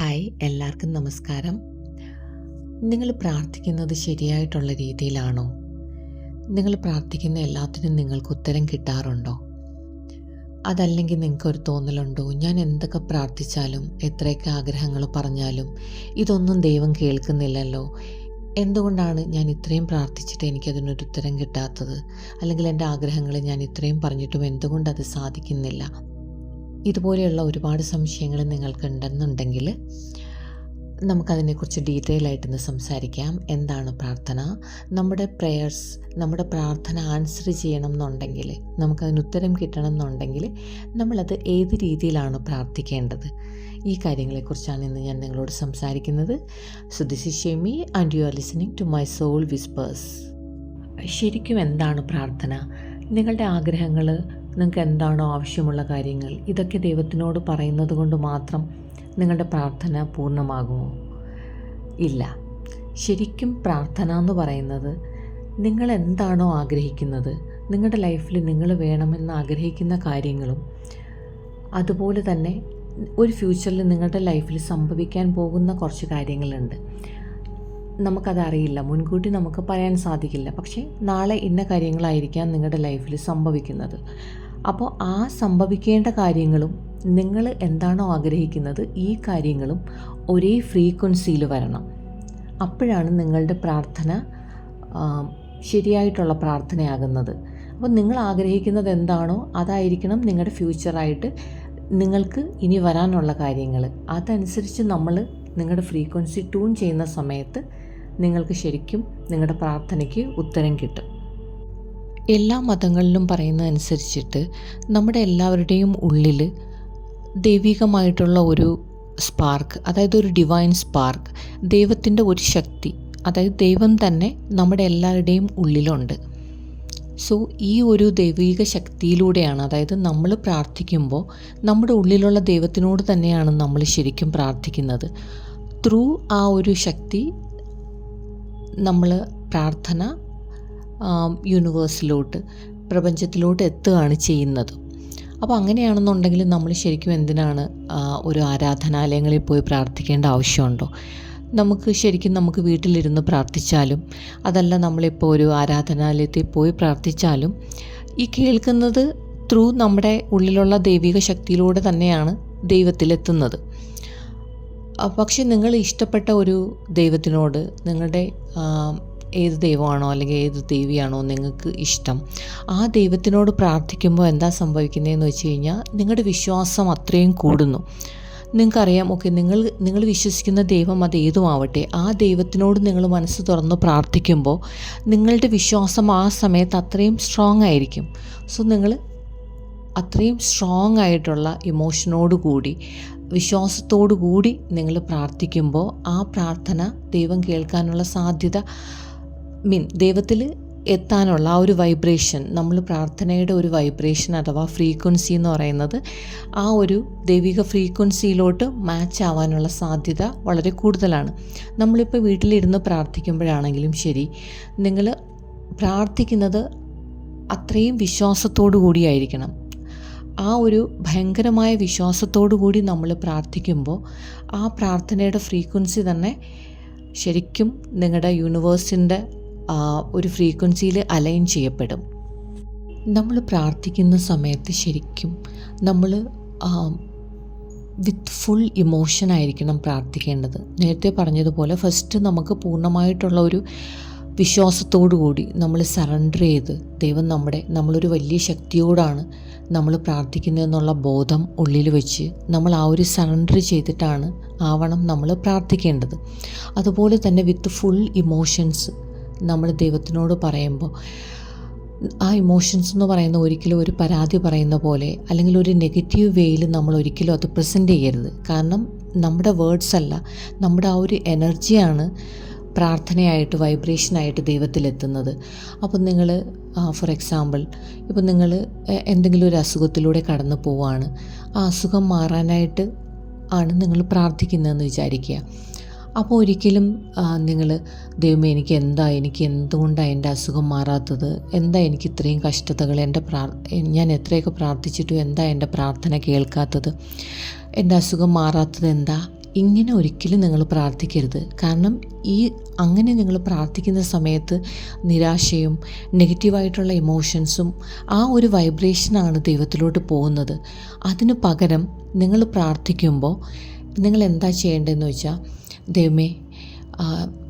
Hi എല്ലാവർക്കും നമസ്കാരം. നിങ്ങൾ പ്രാർത്ഥിക്കുന്നത് ശരിയായിട്ടുള്ള രീതിയിലാണോ? നിങ്ങൾ പ്രാർത്ഥിക്കുന്ന എല്ലാത്തിനും നിങ്ങൾക്ക് ഉത്തരം കിട്ടാറുണ്ടോ? അതല്ലെങ്കിൽ നിങ്ങൾക്കൊരു തോന്നലുണ്ടോ? ഞാൻ എന്തൊക്കെ പ്രാർത്ഥിച്ചാലും എത്രയൊക്കെ ആഗ്രഹങ്ങൾ പറഞ്ഞാലും ഇതൊന്നും ദൈവം കേൾക്കുന്നില്ലല്ലോ. എന്തുകൊണ്ടാണ് ഞാൻ ഇത്രയും പ്രാർത്ഥിച്ചിട്ട് എനിക്കതിനൊരു ഉത്തരം കിട്ടാത്തത്? അല്ലെങ്കിൽ എന്റെ ആഗ്രഹങ്ങൾ ഞാൻ ഇത്രയും പറഞ്ഞിട്ടും എന്തുകൊണ്ടത് സാധിക്കുന്നില്ല? ഇതുപോലെയുള്ള ഒരുപാട് സംശയങ്ങൾ നിങ്ങൾക്കുണ്ടെന്നുണ്ടെങ്കിൽ നമുക്കതിനെക്കുറിച്ച് ഡീറ്റെയിൽ ആയിട്ടൊന്ന് സംസാരിക്കാം. എന്താണ് പ്രാർത്ഥന? നമ്മുടെ പ്രേയേഴ്സ് നമ്മുടെ പ്രാർത്ഥന ആൻസർ ചെയ്യണം എന്നുണ്ടെങ്കിൽ നമുക്കതിന് ഉത്തരം കിട്ടണം എന്നുണ്ടെങ്കിൽ നമ്മളത് ഏത് രീതിയിലാണ് പ്രാർത്ഥിക്കേണ്ടത്? ഈ കാര്യങ്ങളെക്കുറിച്ചാണ് ഇന്ന് ഞാൻ നിങ്ങളോട് സംസാരിക്കുന്നത്. So this is Shemi and you are listening to my soul whispers ശരിക്കും എന്താണ് പ്രാർത്ഥന? നിങ്ങളുടെ ആഗ്രഹങ്ങൾ നിങ്ങൾക്ക് എന്താണോ ആവശ്യമുള്ള കാര്യങ്ങൾ ഇതൊക്കെ ദൈവത്തിനോട് പറയുന്നത് കൊണ്ട് മാത്രം നിങ്ങളുടെ പ്രാർത്ഥന പൂർണമാകുമോ? ഇല്ല. ശരിക്കും പ്രാർത്ഥന എന്ന് പറയുന്നത് നിങ്ങൾ എന്താണോ ആഗ്രഹിക്കുന്നത് നിങ്ങളുടെ ലൈഫിൽ നിങ്ങൾ വേണമെന്ന് ആഗ്രഹിക്കുന്ന കാര്യങ്ങളും അതുപോലെ തന്നെ ഒരു ഫ്യൂച്ചറിൽ നിങ്ങളുടെ ലൈഫിൽ സംഭവിക്കാൻ പോകുന്ന കുറച്ച് കാര്യങ്ങളുണ്ട്. നമുക്കതറിയില്ല മുൻകൂട്ടി നമുക്ക് പറയാൻ സാധിക്കില്ല. പക്ഷേ നാളെ ഇന്ന കാര്യങ്ങളായിരിക്കാം നിങ്ങളുടെ ലൈഫിൽ സംഭവിക്കുന്നത്. അപ്പോൾ ആ സംഭവിക്കേണ്ട കാര്യങ്ങളും നിങ്ങൾ എന്താണോ ആഗ്രഹിക്കുന്നത് ഈ കാര്യങ്ങളും ഒരേ ഫ്രീക്വൻസിയിൽ വരണം. അപ്പോഴാണ് നിങ്ങളുടെ പ്രാർത്ഥന ശരിയായിട്ടുള്ള പ്രാർത്ഥനയാകുന്നത്. അപ്പോൾ നിങ്ങൾ ആഗ്രഹിക്കുന്നത് എന്താണോ അതായിരിക്കണം നിങ്ങളുടെ ഫ്യൂച്ചറായിട്ട് നിങ്ങൾക്ക് ഇനി വരാനുള്ള കാര്യങ്ങൾ. അതനുസരിച്ച് നമ്മൾ നിങ്ങളുടെ ഫ്രീക്വൻസി ട്യൂൺ ചെയ്യുന്ന സമയത്ത് നിങ്ങൾക്ക് ശരിക്കും നിങ്ങളുടെ പ്രാർത്ഥനയ്ക്ക് ഉത്തരം കിട്ടും. എല്ലാ മതങ്ങളിലും പറയുന്നതനുസരിച്ചിട്ട് നമ്മുടെ എല്ലാവരുടെയും ഉള്ളിൽ ദൈവികമായിട്ടുള്ള ഒരു സ്പാർക്ക് അതായത് ഒരു ഡിവൈൻ സ്പാർക്ക് ദൈവത്തിന്റെ ഒരു ശക്തി അതായത് ദൈവം തന്നെ നമ്മുടെ എല്ലാവരുടെയും ഉള്ളിലുണ്ട്. സോ ഈ ഒരു ദൈവിക ശക്തിയിലൂടെയാണ് അതായത് നമ്മൾ പ്രാർത്ഥിക്കുമ്പോൾ നമ്മുടെ ഉള്ളിലുള്ള ദൈവത്തിനോട് തന്നെയാണ് നമ്മൾ ശരിക്കും പ്രാർത്ഥിക്കുന്നത്. ത്രൂ ആ ഒരു ശക്തി നമ്മൾ പ്രാർത്ഥന യൂണിവേഴ്സിലോട്ട് പ്രപഞ്ചത്തിലോട്ട് എത്തുകയാണ് ചെയ്യുന്നത്. അപ്പോൾ അങ്ങനെയാണെന്നുണ്ടെങ്കിൽ നമ്മൾ ശരിക്കും എന്തിനാണ് ഒരു ആരാധനാലയങ്ങളിൽ പോയി പ്രാർത്ഥിക്കേണ്ട ആവശ്യമുണ്ടോ? നമുക്ക് ശരിക്കും നമുക്ക് വീട്ടിലിരുന്ന് പ്രാർത്ഥിച്ചാലും അതല്ല നമ്മളിപ്പോൾ ഒരു ആരാധനാലയത്തിൽ പോയി പ്രാർത്ഥിച്ചാലും ഈ കേൾക്കുന്നത് ത്രൂ നമ്മുടെ ഉള്ളിലുള്ള ദൈവിക ശക്തിയിലൂടെ തന്നെയാണ് ദൈവത്തിലെത്തുന്നത്. പക്ഷെ നിങ്ങൾ ഇഷ്ടപ്പെട്ട ഒരു ദൈവത്തിനോട് നിങ്ങളുടെ ഏത് ദൈവമാണോ അല്ലെങ്കിൽ ഏത് ദേവിയാണോ നിങ്ങൾക്ക് ഇഷ്ടം ആ ദൈവത്തിനോട് പ്രാർത്ഥിക്കുമ്പോൾ എന്താ സംഭവിക്കുന്നതെന്ന് വെച്ച് കഴിഞ്ഞാൽ നിങ്ങളുടെ വിശ്വാസം അത്രയും കൂടുന്നു. നിങ്ങൾക്കറിയാം ഓക്കെ നിങ്ങൾ നിങ്ങൾ വിശ്വസിക്കുന്ന ദൈവം അത് ഏതുമാവട്ടെ ആ ദൈവത്തിനോട് നിങ്ങൾ മനസ്സ് തുറന്ന് പ്രാർത്ഥിക്കുമ്പോൾ നിങ്ങളുടെ വിശ്വാസം ആ സമയത്ത് അത്രയും സ്ട്രോങ് ആയിരിക്കും. സോ നിങ്ങൾ അത്രയും സ്ട്രോങ് ആയിട്ടുള്ള ഇമോഷനോട് കൂടി വിശ്വാസത്തോടു കൂടി നിങ്ങൾ പ്രാർത്ഥിക്കുമ്പോൾ ആ പ്രാർത്ഥന ദൈവം കേൾക്കാനുള്ള സാധ്യത മീൻ ദൈവത്തിൽ എത്താനുള്ള ആ ഒരു വൈബ്രേഷൻ നമ്മൾ പ്രാർത്ഥനയുടെ ഒരു വൈബ്രേഷൻ അഥവാ ഫ്രീക്വൻസി എന്ന് പറയുന്നത് ആ ഒരു ദൈവിക ഫ്രീക്വൻസിയിലോട്ട് മാച്ച് ആവാനുള്ള സാധ്യത വളരെ കൂടുതലാണ്. നമ്മളിപ്പോൾ വീട്ടിലിരുന്ന് പ്രാർത്ഥിക്കുമ്പോഴാണെങ്കിലും ശരി നിങ്ങൾ പ്രാർത്ഥിക്കുന്നത് അത്രയും വിശ്വാസത്തോടു കൂടിയായിരിക്കണം ആ ഒരു ഭയങ്കരമായ വിശ്വാസത്തോടു കൂടി നമ്മൾ പ്രാർത്ഥിക്കുമ്പോൾ ആ പ്രാർത്ഥനയുടെ ഫ്രീക്വൻസി തന്നെ ശരിക്കും നിങ്ങളുടെ യൂണിവേഴ്സിന്റെ ഒരു ഫ്രീക്വൻസിയിൽ അലൈൻ ചെയ്യപ്പെടും. നമ്മൾ പ്രാർത്ഥിക്കുന്ന സമയത്ത് ശരിക്കും നമ്മൾ വിത്ത് ഫുൾ ഇമോഷൻ ആയിരിക്കണം പ്രാർത്ഥിക്കേണ്ടത്. നേരത്തെ പറഞ്ഞതുപോലെ ഫസ്റ്റ് നമുക്ക് പൂർണമായിട്ടുള്ള ഒരു വിശ്വാസത്തോടു കൂടി നമ്മൾ സറണ്ടർ ചെയ്ത് ദൈവം നമ്മുടെ നമ്മളൊരു വലിയ ശക്തിയോടാണ് നമ്മൾ പ്രാർത്ഥിക്കുന്നതെന്നുള്ള ബോധം ഉള്ളിൽ വെച്ച് നമ്മൾ ആ ഒരു സറണ്ടർ ചെയ്തിട്ടാണ് ആവണം നമ്മൾ പ്രാർത്ഥിക്കേണ്ടത്. അതുപോലെ തന്നെ വിത്ത് ഫുൾ ഇമോഷൻസ് നമ്മൾ ദൈവത്തിനോട് പറയുമ്പോൾ ആ ഇമോഷൻസ് എന്ന് പറയുന്ന ഒരിക്കലും ഒരു പരാതി പറയുന്ന പോലെ അല്ലെങ്കിൽ ഒരു നെഗറ്റീവ് വേയിൽ നമ്മൾ ഒരിക്കലും അത് പ്രസന്റ് ചെയ്യരുത്. കാരണം നമ്മുടെ വേർഡ്സ് അല്ല നമ്മുടെ ആ ഒരു എനർജിയാണ് പ്രാർത്ഥനയായിട്ട് വൈബ്രേഷനായിട്ട് ദൈവത്തിലെത്തുന്നത്. അപ്പം നിങ്ങൾ ഫോർ എക്സാമ്പിൾ ഇപ്പം നിങ്ങൾ എന്തെങ്കിലും ഒരു അസുഖത്തിലൂടെ കടന്നു പോവുകയാണ് ആ അസുഖം മാറാനായിട്ട് ആണ് നിങ്ങൾ പ്രാർത്ഥിക്കുന്നതെന്ന് വിചാരിക്കുക. അപ്പോൾ ഒരിക്കലും നിങ്ങൾ ദൈവമേ എനിക്ക് എന്താ എനിക്ക് എന്തുകൊണ്ടാണ് എന്റെ അസുഖം മാറാത്തത്? എന്താ എനിക്ക് ഇത്രയും കഷ്ടതകൾ? എന്റെ പ്രാർ ഞാൻ എത്രയൊക്കെ പ്രാർത്ഥിച്ചിട്ടും എന്താ എന്റെ പ്രാർത്ഥന കേൾക്കാത്തത്? എന്റെ അസുഖം മാറാത്തത് എന്താ? ഇങ്ങനെ ഒരിക്കലും നിങ്ങൾ പ്രാർത്ഥിക്കരുത്. കാരണം ഈ അങ്ങനെ നിങ്ങൾ പ്രാർത്ഥിക്കുന്ന സമയത്ത് നിരാശയും നെഗറ്റീവായിട്ടുള്ള ഇമോഷൻസും ആ ഒരു വൈബ്രേഷനാണ് ദൈവത്തിലോട്ട് പോകുന്നത്. അതിന് പകരം നിങ്ങൾ പ്രാർത്ഥിക്കുമ്പോൾ നിങ്ങൾ എന്താ ചെയ്യേണ്ടതെന്ന് വെച്ചാൽ ദൈവമേ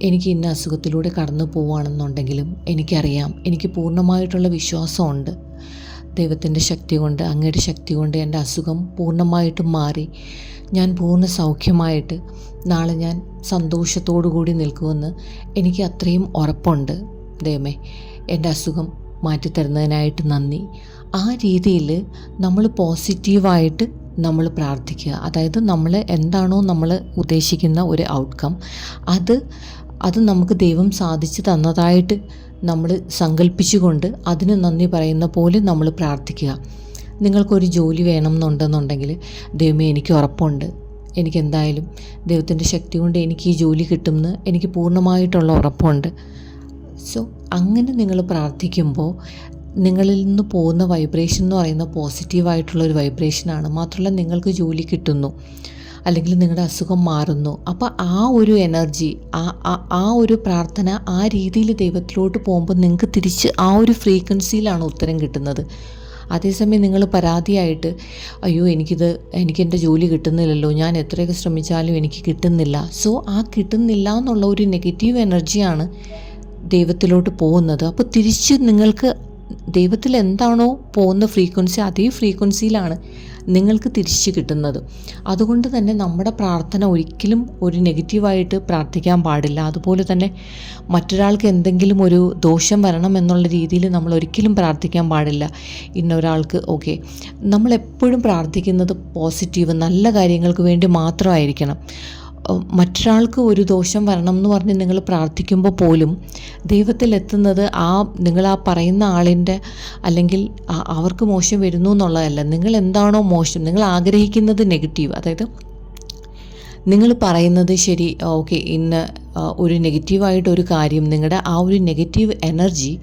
എനിക്ക് ഇന്ന അസുഖത്തിലൂടെ കടന്നു പോവുകയാണെന്നുണ്ടെങ്കിലും എനിക്കറിയാം എനിക്ക് പൂർണമായിട്ടുള്ള വിശ്വാസമുണ്ട്. ദൈവത്തിന്റെ ശക്തി കൊണ്ട് അങ്ങയുടെ ശക്തി കൊണ്ട് എന്റെ അസുഖം പൂർണമായിട്ടും മാറി. ഞാൻ പൂർണ സൗഖ്യമായിട്ട് നാളെ ഞാൻ സന്തോഷത്തോടു കൂടി നിൽക്കുമെന്ന് എനിക്ക് അത്രയും ഉറപ്പുണ്ട്. ദൈവമേ എന്റെ അസുഖം മാറ്റിത്തരുന്നതിനായിട്ട് നന്ദി. ആ രീതിയിൽ നമ്മൾ പോസിറ്റീവായിട്ട് നമ്മൾ പ്രാർത്ഥിക്കുക. അതായത് നമ്മൾ എന്താണോ നമ്മൾ ഉദ്ദേശിക്കുന്ന ഒരു ഔട്ട്കം അത് അത് നമുക്ക് ദൈവം സാധിച്ചു തന്നതായിട്ട് നമ്മൾ സങ്കല്പിച്ചുകൊണ്ട് അതിന് നന്ദി പറയുന്ന പോലെ നമ്മൾ പ്രാർത്ഥിക്കുക. നിങ്ങൾക്കൊരു ജോലി വേണം എന്നുണ്ടെന്നുണ്ടെങ്കിൽ ദൈവമേ എനിക്ക് ഉറപ്പുണ്ട്. എനിക്ക് എന്തായാലും ദൈവത്തിന്റെ ശക്തി കൊണ്ട് എനിക്ക് ഈ ജോലി കിട്ടുമെന്ന് എനിക്ക് പൂർണമായിട്ടുള്ള ഉറപ്പുണ്ട്. സോ അങ്ങനെ നിങ്ങൾ പ്രാർത്ഥിക്കുമ്പോൾ നിങ്ങളിൽ നിന്ന് പോകുന്ന വൈബ്രേഷൻ എന്ന് പറയുന്ന പോസിറ്റീവായിട്ടുള്ള ഒരു വൈബ്രേഷനാണ് മാത്രമല്ല നിങ്ങൾക്ക് ജോലി കിട്ടുന്നു. അല്ലെങ്കിൽ നിങ്ങളുടെ അസുഖം മാറുന്നു. അപ്പോൾ ആ ഒരു എനർജി ആ- ആ ഒരു പ്രാർത്ഥന ആ രീതിയിൽ ദൈവത്തിലോട്ട് പോകുമ്പോൾ നിങ്ങൾക്ക് തിരിച്ച് ആ ഒരു ഫ്രീക്വൻസിയിലാണ് ഉത്തരം കിട്ടുന്നത്. അതേസമയം നിങ്ങൾ പരാതിയായിട്ട് അയ്യോ എനിക്കിത് എനിക്ക് എന്റെ ജോലി കിട്ടുന്നില്ലല്ലോ. ഞാൻ എത്രയൊക്കെ ശ്രമിച്ചാലും എനിക്ക് കിട്ടുന്നില്ല. സോ ആ കിട്ടുന്നില്ല എന്നുള്ള ഒരു നെഗറ്റീവ് എനർജിയാണ് ദൈവത്തിലോട്ട് പോകുന്നത്. അപ്പോൾ തിരിച്ച് നിങ്ങൾക്ക് ദൈവത്തിൽ എന്താണോ പോകുന്ന ഫ്രീക്വൻസി അതേ ഫ്രീക്വൻസിയിലാണ് നിങ്ങൾക്ക് തിരിച്ചു കിട്ടുന്നത്. അതുകൊണ്ട് തന്നെ നമ്മുടെ പ്രാർത്ഥന ഒരിക്കലും ഒരു നെഗറ്റീവായിട്ട് പ്രാർത്ഥിക്കാൻ പാടില്ല. അതുപോലെ തന്നെ മറ്റൊരാൾക്ക് എന്തെങ്കിലും ഒരു ദോഷം വരണം എന്നുള്ള രീതിയിൽ നമ്മൾ ഒരിക്കലും പ്രാർത്ഥിക്കാൻ പാടില്ല. ഇന്നൊരാൾക്ക് ഓക്കെ നമ്മളെപ്പോഴും പ്രാർത്ഥിക്കുന്നത് പോസിറ്റീവ് നല്ല കാര്യങ്ങൾക്ക് വേണ്ടി മാത്രമായിരിക്കണം. മറ്റൊരാൾക്ക് ഒരു ദോഷം വരണം എന്ന് പറഞ്ഞ് നിങ്ങൾ പ്രാർത്ഥിക്കുമ്പോൾ പോലും ദൈവത്തിലെത്തുന്നത് ആ നിങ്ങൾ ആ പറയുന്ന ആളിന്റെ അല്ലെങ്കിൽ അവർക്ക് മോശം വരുന്നു എന്നുള്ളതല്ല. നിങ്ങൾ എന്താണോ മോശം നിങ്ങൾ ആഗ്രഹിക്കുന്നത് നെഗറ്റീവ്. അതായത് നിങ്ങൾ പറയുന്നത് ശരി ഓക്കെ ഇന്ന് ഒരു നെഗറ്റീവായിട്ട് ഒരു കാര്യം നിങ്ങളുടെ ആ ഒരു നെഗറ്റീവ് എനർജി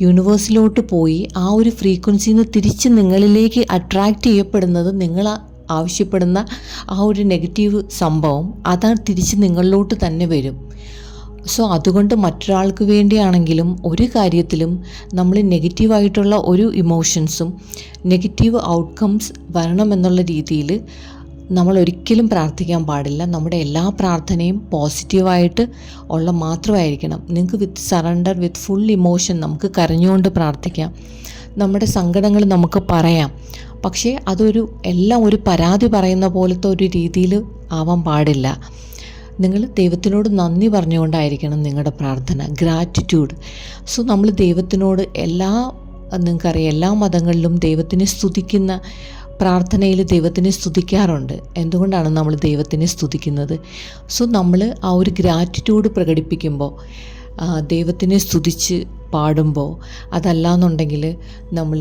യൂണിവേഴ്സിലോട്ട് പോയി ആ ഒരു ഫ്രീക്വൻസിന്ന് തിരിച്ച് നിങ്ങളിലേക്ക് അട്രാക്റ്റ് ചെയ്യപ്പെടുന്നത് നിങ്ങൾ ആവശ്യപ്പെടുന്ന ആ ഒരു നെഗറ്റീവ് സംഭവം അതാണ് തിരിച്ച് നിങ്ങളിലോട്ട് തന്നെ വരും. സോ അതുകൊണ്ട് മറ്റൊരാൾക്ക് വേണ്ടിയാണെങ്കിലും ഒരു കാര്യത്തിലും നമ്മൾ നെഗറ്റീവായിട്ടുള്ള ഒരു ഇമോഷൻസും നെഗറ്റീവ് ഔട്ട്കംസ് വരണമെന്നുള്ള രീതിയിൽ നമ്മൾ ഒരിക്കലും പ്രാർത്ഥിക്കാൻ പാടില്ല. നമ്മുടെ എല്ലാ പ്രാർത്ഥനയും പോസിറ്റീവായിട്ട് ഉള്ള മാത്രമായിരിക്കണം. നിങ്ങൾക്ക് with surrender with full emotion നമുക്ക് കരഞ്ഞുകൊണ്ട് പ്രാർത്ഥിക്കാം. നമ്മുടെ സങ്കടങ്ങൾ നമുക്ക് പറയാം. പക്ഷേ അതൊരു എല്ലാം ഒരു പരാതി പറയുന്ന പോലത്തെ ഒരു രീതിയിൽ ആവാൻ പാടില്ല. നിങ്ങൾ ദൈവത്തിനോട് നന്ദി പറഞ്ഞുകൊണ്ടായിരിക്കണം നിങ്ങളുടെ പ്രാർത്ഥന ഗ്രാറ്റിറ്റ്യൂഡ് സോ നമ്മൾ ദൈവത്തിനോട് എല്ലാ നിങ്ങൾക്കറിയാം എല്ലാ മതങ്ങളിലും ദൈവത്തിനെ സ്തുതിക്കുന്ന പ്രാർത്ഥനയിൽ ദൈവത്തിനെ സ്തുതിക്കാറുണ്ട്. എന്തുകൊണ്ടാണ് നമ്മൾ ദൈവത്തിനെ സ്തുതിക്കുന്നത്? സോ നമ്മൾ ആ ഒരു ഗ്രാറ്റിറ്റ്യൂഡ് പ്രകടിപ്പിക്കുമ്പോൾ ദൈവത്തിനെ സ്തുതിച്ച് പാടുമ്പോൾ അതല്ല എന്നുണ്ടെങ്കിൽ നമ്മൾ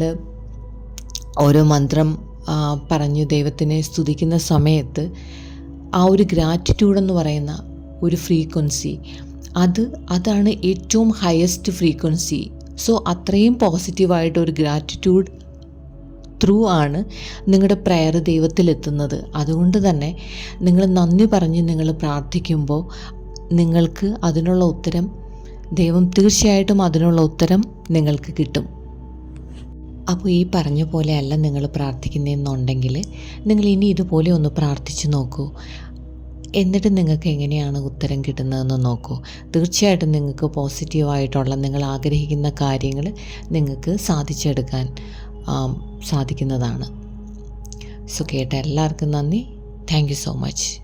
ഓരോ മന്ത്രം പറഞ്ഞു ദൈവത്തിനെ സ്തുതിക്കുന്ന സമയത്ത് ആ ഒരു ഗ്രാറ്റിറ്റ്യൂഡ് എന്ന് പറയുന്ന ഒരു ഫ്രീക്വൻസി അത് അതാണ് ഏറ്റവും ഹയസ്റ്റ് ഫ്രീക്വൻസി സോ അത്രയും പോസിറ്റീവായിട്ട് ഒരു ഗ്രാറ്റിറ്റ്യൂഡ് ത്രൂ ആണ് നിങ്ങളുടെ പ്രയർ ദൈവത്തിലെത്തുന്നത് അതുകൊണ്ട് തന്നെ നിങ്ങൾ നന്ദി പറഞ്ഞ് നിങ്ങൾ പ്രാർത്ഥിക്കുമ്പോൾ നിങ്ങൾക്ക് അതിനുള്ള ഉത്തരം ദൈവം തീർച്ചയായിട്ടും അതിനുള്ള ഉത്തരം നിങ്ങൾക്ക് കിട്ടും. അപ്പോൾ ഈ പറഞ്ഞ പോലെയല്ല നിങ്ങൾ പ്രാർത്ഥിക്കുന്നതെന്നുണ്ടെങ്കിൽ നിങ്ങൾ ഇനി ഇതുപോലെ ഒന്ന് പ്രാർത്ഥിച്ചു നോക്കൂ. എന്നിട്ട് നിങ്ങൾക്ക് എങ്ങനെയാണ് ഉത്തരം കിട്ടുന്നതെന്ന് നോക്കൂ. തീർച്ചയായിട്ടും നിങ്ങൾക്ക് പോസിറ്റീവായിട്ടുള്ള നിങ്ങൾ ആഗ്രഹിക്കുന്ന കാര്യങ്ങൾ നിങ്ങൾക്ക് സാധിച്ചെടുക്കാൻ സാധിക്കുന്നതാണ്. സോ കേട്ട എല്ലാവർക്കും നന്ദി. Thank so much.